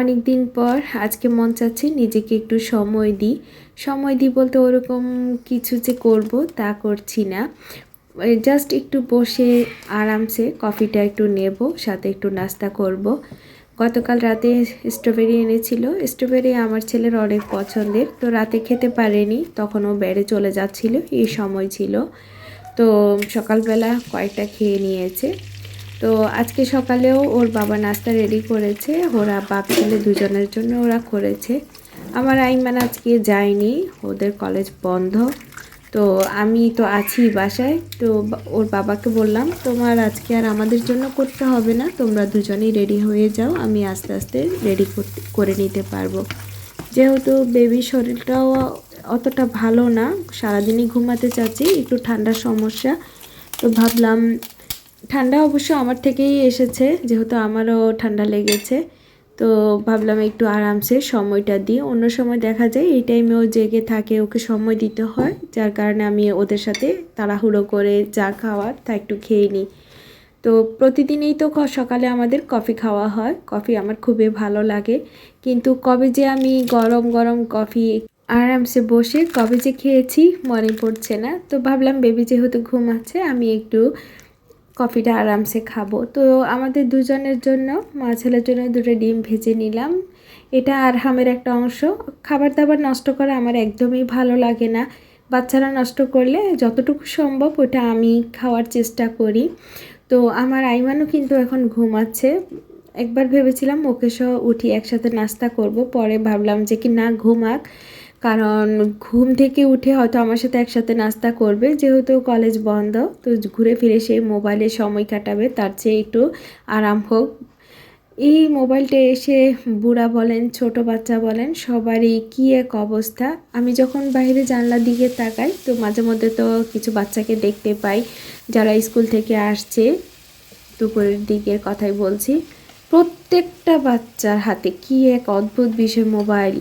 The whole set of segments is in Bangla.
অনেক দিন পর আজকে মন চাচ্ছে নিজেকে একটু সময় দিই। সময় দিই বলতে ওরকম কিছু যে করব তা করছি না। জাস্ট একটু বসে আরামসে কফিটা একটু নেব, সাথে একটু নাস্তা করব। গতকাল রাতে স্ট্রবেরি এনেছিল। স্ট্রবেরি আমার ছেলের অনেক পছন্দের, তো রাতে খেতে পারেনি, তখন ও বেড়ে চলে যাচ্ছিল, এই সময় ছিল। তো সকালবেলা কয়েকটা খেয়ে নিয়েছে। তো আজকে সকালেও ওর বাবা নাস্তা রেডি করেছে। ওরা বাপ ছেলে দুজনের জন্য ওরা করেছে। আমার আইমান আজকে যায়নি, ওদের কলেজ বন্ধ। তো আমি তো আছি বাসায়, তো ওর বাবাকে বললাম, তোমার আজকে আর আমাদের জন্য করতে হবে না, তোমরা দুজনেই রেডি হয়ে যাও, আমি আস্তে আস্তে রেডি করে নিতে পারব। যেহেতু বেবি শরীরটাও অতটা ভালো না, সারাদিনই ঘুমাতে চাচ্ছি, একটু ঠান্ডার সমস্যা, তো ভাবলাম ঠান্ডা অবশ্য আমার থেকেই এসেছে, যেহেতু আমারও ঠান্ডা লেগেছে। তো ভাবলাম একটু আরামসে সময়টা দিই। অন্য সময় দেখা যায় এই টাইমেও জেগে থাকে, ওকে সময় দিতে হয়। যার কারণে আমি ওদের সাথে তাড়াহুড়ো করে যা খাওয়ার তা একটু খেয়ে নিই। তো প্রতিদিনই তো সকালে আমাদের কফি খাওয়া হয়। কফি আমার খুবই ভালো লাগে। কিন্তু কবে যে আমি গরম গরম কফি আরামসে বসে কবে যে খেয়েছি মনে পড়ছে না। তো ভাবলাম বেবি যেহেতু ঘুমাচ্ছে আমি একটু কফিটা আরামসে খাব। তো আমাদের দুজনের জন্য, মা ছেলের জন্য দুটো ডিম ভেজে নিলাম। এটা আরহামের একটা অংশ। খাবার দাবার নষ্ট করা আমার একদমই ভালো লাগে না। বাচ্চারা নষ্ট করলে যতটুকু সম্ভব ওটা আমি খাওয়ার চেষ্টা করি। তো আমার আইমানও কিন্তু এখন ঘুমাচ্ছে। একবার ভেবেছিলাম ওকে সহ উঠি একসাথে নাস্তা করব, পরে ভাবলাম যে কি না ঘুমাক। কারণ ঘুম থেকে উঠে হয়তো আমার সাথে একসাথে নাস্তা করবে, যেহেতু কলেজ বন্ধ, তো ঘুরে ফিরে সেই মোবাইলে সময় কাটাবে, তার চেয়ে একটু আরাম হোক। এই মোবাইলটা এসে বুড়া বলেন, ছোট বাচ্চা বলেন, সবারই কী এক অবস্থা। আমি যখন বাইরে জানলার দিকে তাকাই, তো মাঝে মধ্যে তো কিছু বাচ্চাকে দেখতে পাই, যারা স্কুল থেকে আসছে, দুপুরের দিকের কথাই বলছি। প্রত্যেকটা বাচ্চার হাতে কী এক অদ্ভুত বিষয় মোবাইল।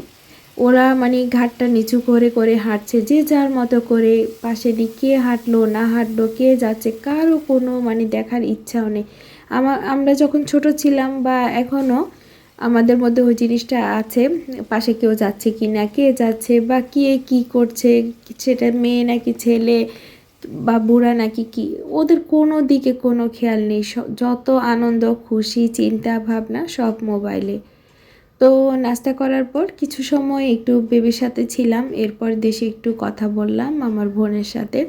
ওরা মানে ঘাটটা নিচু করে করে হাঁটছে, যে যার মতো করে পাশে দিয়ে কে হাঁটলো, না হাঁটলো, কে যাচ্ছে কারও কোনো মানে দেখার ইচ্ছাও নেই। আমার আমরা যখন ছোট ছিলাম বা এখনও আমাদের মধ্যে ওই জিনিসটা আছে, পাশে কেউ যাচ্ছে কি না, কে যাচ্ছে বা কে কি করছে, সেটা মেয়ে নাকি ছেলে বা বুড়া নাকি কি, ওদের কোনো দিকে কোনো খেয়াল নেই যত আনন্দ, খুশি, চিন্তা, ভাবনা সব মোবাইলে। তো নাস্তা করার পর কিছু সময় একটু বেবির সাথে ছিলাম, এরপর দেশে একটু কথা বললাম আমার বোনের সাথে।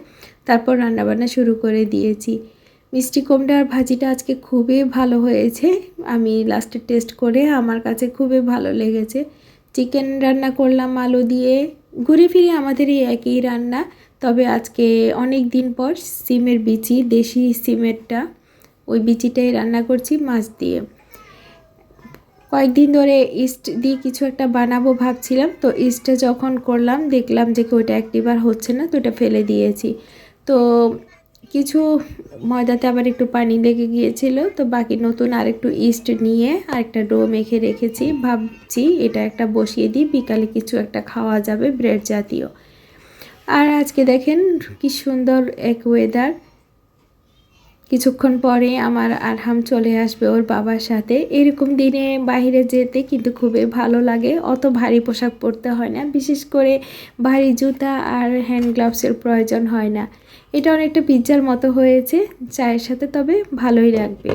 তারপর রান্নাবান্না শুরু করে দিয়েছি। মিষ্টি কুমড়ার ভাজিটা আজকে খুবই ভালো হয়েছে। আমি লাস্টে টেস্ট করে আমার কাছে খুবই ভালো লেগেছে। চিকেন রান্না করলাম আলু দিয়ে। ঘুরে ফিরে আমাদের এই একই রান্না, তবে আজকে অনেক দিন পর সিমের বিচি, দেশি সিমেরটা। ওই বিচিটাই রান্না করছি মাছ দিয়ে। কয়েকদিন ধরে ইস্ট দিয়ে কিছু একটা বানাবো ভাবছিলাম, তো ইস্টটা যখন করলাম দেখলাম যে ওইটা আর হচ্ছে না, তো ওটা ফেলে দিয়েছি। তো কিছু ময়দাতে আবার একটু পানি লেগে গিয়েছিল, তো বাকি নতুন আরেকটু ইস্ট নিয়ে আরেকটা ডো মেখে রেখেছি, ভাবছি এটা একটা বসিয়ে দিই, বিকালে কিছু একটা খাওয়া যাবে, ব্রেড জাতীয়। আর আজকে দেখেন কি সুন্দর এক ওয়েদার কিছুক্ষণ পরে আমার আরহাম চলে আসবে ওর বাবার সাথে। এরকম দিনে বাইরে যেতে কিন্তু খুবই ভালো লাগে। অত ভারী পোশাক পরতে হয় না। বিশেষ করে ভারী জুতা আর হ্যান্ড গ্লাভসের প্রয়োজন হয় না। এটা অনেকটা পিজ্জার মতো হয়েছে। চায়ের সাথে তবে ভালোই লাগবে।